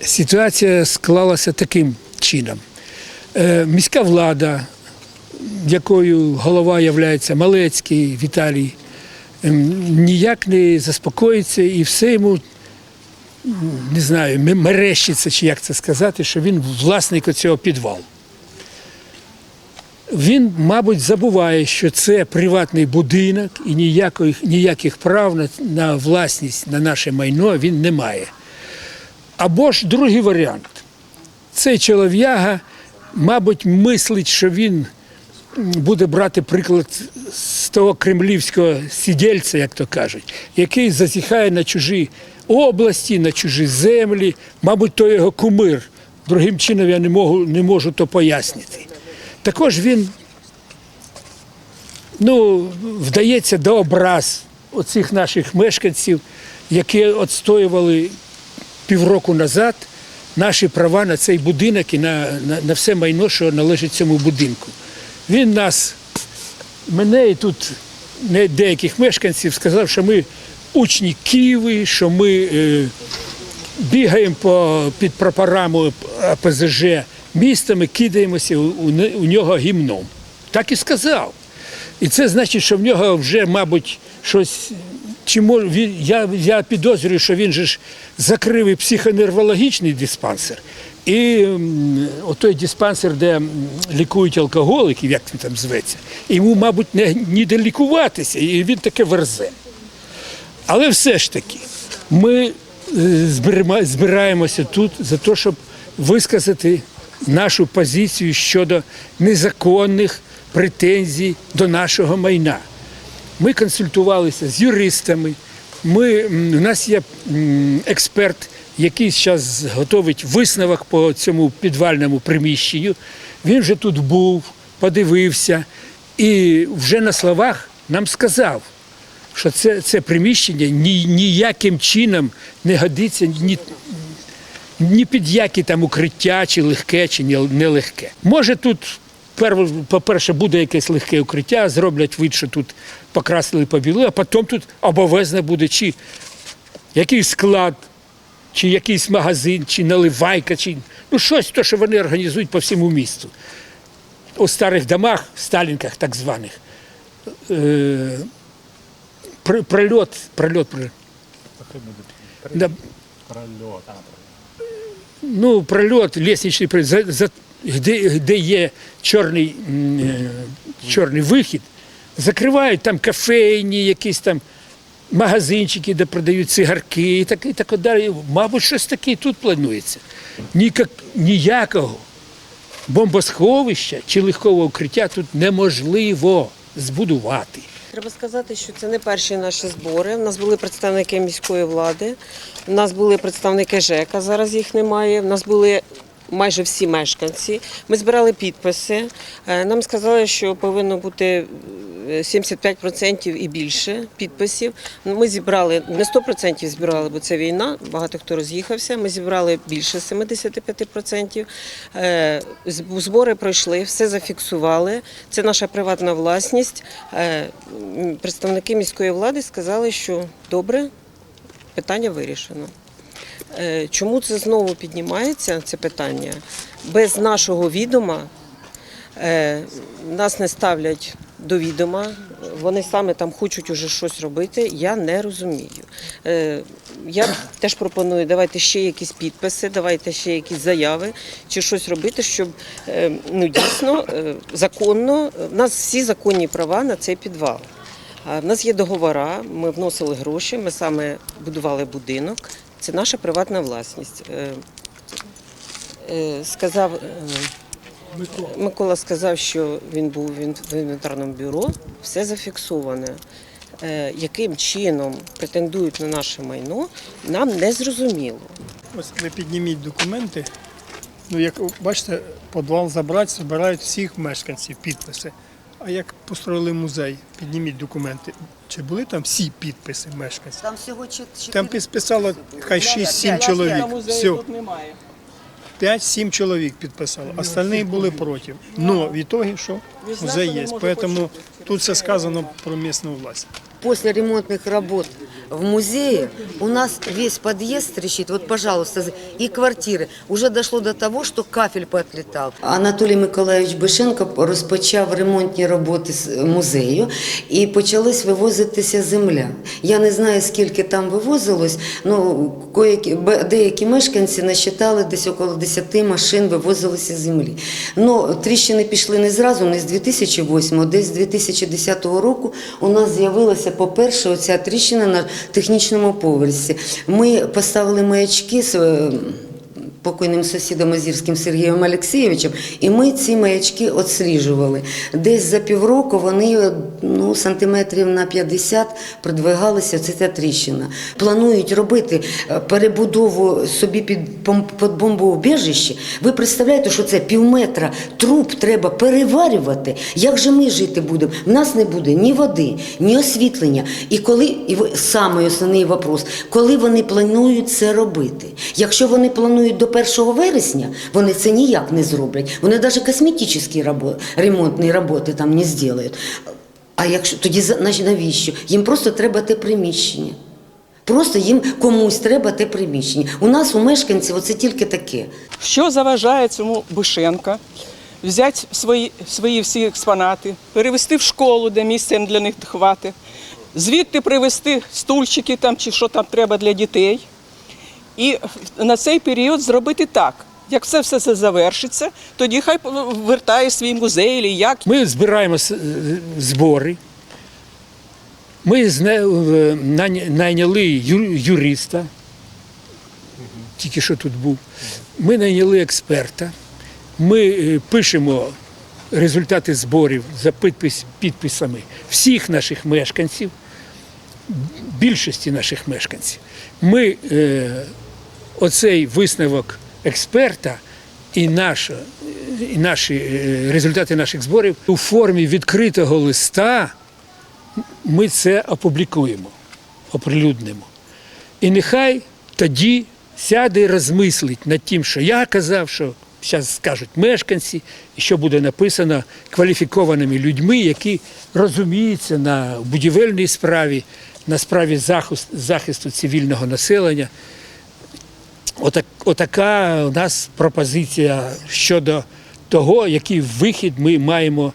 Ситуація склалася таким чином. Е, Міська влада, якою голова є Малецький Віталій, ем, ніяк не заспокоїться і все йому, не знаю, мерещиться, чи як це сказати, що він власник цього підвалу. Він, мабуть, забуває, що це приватний будинок і ніяких, ніяких прав на, на власність на наше майно він не має. Або ж другий варіант. Цей чолов'яга, мабуть, мислить, що він буде брати приклад з того кремлівського сидільця, як то кажуть, який зазіхає на чужі області, на чужі землі. Мабуть, то його кумир. Другим чином я не можу, не можу то пояснити. Також він ну, вдається до образ оцих наших мешканців, які відстоювали півроку назад наші права на цей будинок і на, на, на все майно, що належить цьому будинку. Він нас, мене і тут не- деяких мешканців сказав, що ми учні Києва, що ми е, бігаємо по, під прапорами АПЗЖ містами, кидаємося у, у, у нього гімном. Так і сказав. І це значить, що в нього вже, мабуть, щось. Чи мож, він, я, я підозрюю, що він же ж закрив і психоневрологічний диспансер, і м, отой диспансер, де лікують алкоголиків, як він там зветься, йому, мабуть, не, ніде лікуватися, і він таке верзе. Але все ж таки, ми е, збираємося тут за те, щоб висказати нашу позицію щодо незаконних претензій до нашого майна. Ми консультувалися з юристами. Ми, у нас є експерт, який зараз готовить висновок по цьому підвальному приміщенню. Він вже тут був, подивився і вже на словах нам сказав, що це, це приміщення ні, ніяким чином не годиться ні, ні під які там укриття, чи легке, чи не- нелегке. Може тут, по-перше, буде якесь легке укриття, зроблять вид, що тут покрасили побіли, а потім тут обов'язно буде чи якийсь склад, чи якийсь магазин, чи наливайка, чи ну щось, то, що вони організують по всьому місту. У старих домах, сталінках так званих. Е, прильот, прильот, прильот. Да, ну, прольот, лестничний прольот, за, за, де, де є чорний, е, чорний вихід, закривають там кафейні, якісь там магазинчики, де продають цигарки і так, і так далі. Мабуть, щось таке тут планується. Ніяк, ніякого бомбосховища чи легкого укриття тут неможливо збудувати. Треба сказати, що це не перші наші збори. У нас були представники міської влади, у нас були представники ЖЕКа, зараз їх немає. У нас були майже всі мешканці. Ми збирали підписи. Е, Нам сказали, що повинно бути е, 75% і більше підписів. Ми зібрали не 100% збирали, бо це війна. Багато хто роз'їхався. Ми зібрали більше 75%. Е, Збори пройшли, все зафіксували. Це наша приватна власність. Е, Представники міської влади сказали, що добре, питання вирішено. Е, Чому це знову піднімається, це питання? Без нашого відома е, нас не ставлять до відома, вони саме там хочуть уже щось робити, я не розумію. Е, Я теж пропоную, давайте ще якісь підписи, давайте ще якісь заяви чи щось робити, щоб ну, дійсно законно, в нас всі законні права на цей підвал. В нас є договора, ми вносили гроші, ми саме будували будинок. Це наша приватна власність. Е, е, Сказав е, Микола сказав, що він був в інвентарному бюро, все зафіксоване. Яким чином претендують на наше майно, нам не зрозуміло. Ось ви підніміть документи. Ну, як бачите, підвал забрати, збирають всіх мешканців підписи. А як построїли музей, підніміть документи. Чи були там всі підписи мешканців? Там всього чотири. Там підписало хай 6-7 чоловік. Все. 5-7 чоловік підписало, остальні були проти. Ну, в ітогі що? Музей є. Тому тут все сказано про місну власть. Після ремонтних работ в музее у нас весь подъезд трещит. Вот, пожалуйста, и квартиры. Уже дошло до того, что кафель поотлетал. Анатолій Миколаївич Бишенко розпочав ремонтні роботи з музею і почалась вивозитися земля. Я не знаю, скільки там вивозилось, ну деякі мешканці насчитали десь около 10 машин вивозилися землі. Ну, тріщини пішли не зразу, не з 2008, а десь з 2010 року у нас з'явилася, по-перше, оця тріщина на технічному поверсі. Ми поставили маячки покойним сусідом Озірським Сергієм Олексійовичем, і ми ці маячки отсліджували. Десь за півроку вони ну, сантиметрів на 50 продвигалися це ця тріщина. Планують робити е, перебудову собі під, під бомбоубіжище. Ви представляєте, що це півметра труб треба переварювати. Як же ми жити будемо? В нас не буде ні води, ні освітлення. І коли, і самий основний вопрос, коли вони планують це робити? Якщо вони планують до 1 вересня, вони це ніяк не зроблять. Вони навіть косметичні рабо- ремонтні роботи там не зроблять. А якщо тоді навіщо? Їм просто треба те приміщення. Просто їм комусь треба те приміщення. У нас у мешканців оце тільки таке. Що заважає цьому Бушенка взяти свої, свої всі експонати, перевести в школу, де місця для них хватить, звідти привезти стульчики там чи що там треба для дітей. І на цей період зробити так. Як це все це завершиться, тоді хай вертає свій музей, чи як Ми збираємо збори. Ми е, найняли юриста, тільки що тут був. Ми найняли експерта. Ми е, пишемо результати зборів за підпис, підписами всіх наших мешканців, більшості наших мешканців. Ми е, оцей висновок експерта і, наш, і наші е, результати наших зборів у формі відкритого листа ми це опублікуємо, оприлюднимо. І нехай тоді сяде і розмислить над тим, що я казав, що зараз скажуть мешканці, і що буде написано кваліфікованими людьми, які розуміються на будівельній справі, на справі захист- захисту цивільного населення. Отак, отака у нас пропозиція щодо того, який вихід ми маємо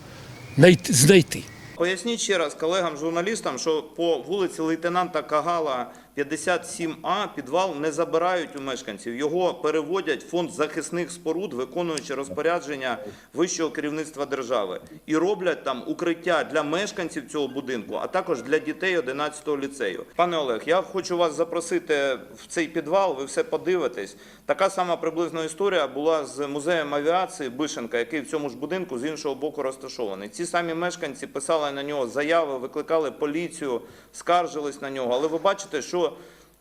знайти. Поясніть ще раз колегам-журналістам, що по вулиці лейтенанта Кагала 57А підвал не забирають у мешканців. Його переводять в фонд захисних споруд, виконуючи розпорядження вищого керівництва держави. І роблять там укриття для мешканців цього будинку, а також для дітей 11-го ліцею. Пане Олег, я хочу вас запросити в цей підвал, ви все подивитесь. Така сама приблизна історія була з музеєм авіації Бишенка, який в цьому ж будинку з іншого боку розташований. Ці самі мешканці писали на нього заяви, викликали поліцію, скаржились на нього. Але ви бачите, що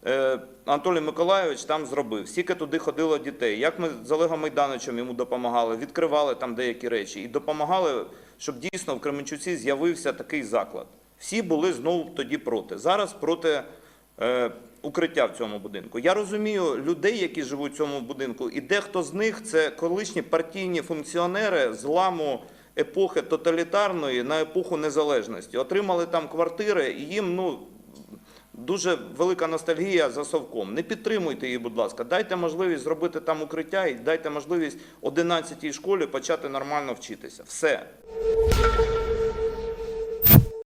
е, Анатолій Миколайович там зробив. Скільки туди ходило дітей. Як ми з Олегом Майданичем йому допомагали, відкривали там деякі речі і допомагали, щоб дійсно в Кременчуці з'явився такий заклад. Всі були знову тоді проти. Зараз проти е, укриття в цьому будинку. Я розумію людей, які живуть в цьому будинку, і дехто з них це колишні партійні функціонери з ламу епохи тоталітарної на епоху незалежності. Отримали там квартири, і їм ну. Дуже велика ностальгія за совком. Не підтримуйте її, будь ласка. Дайте можливість зробити там укриття і дайте можливість 11-й школі почати нормально вчитися. Все.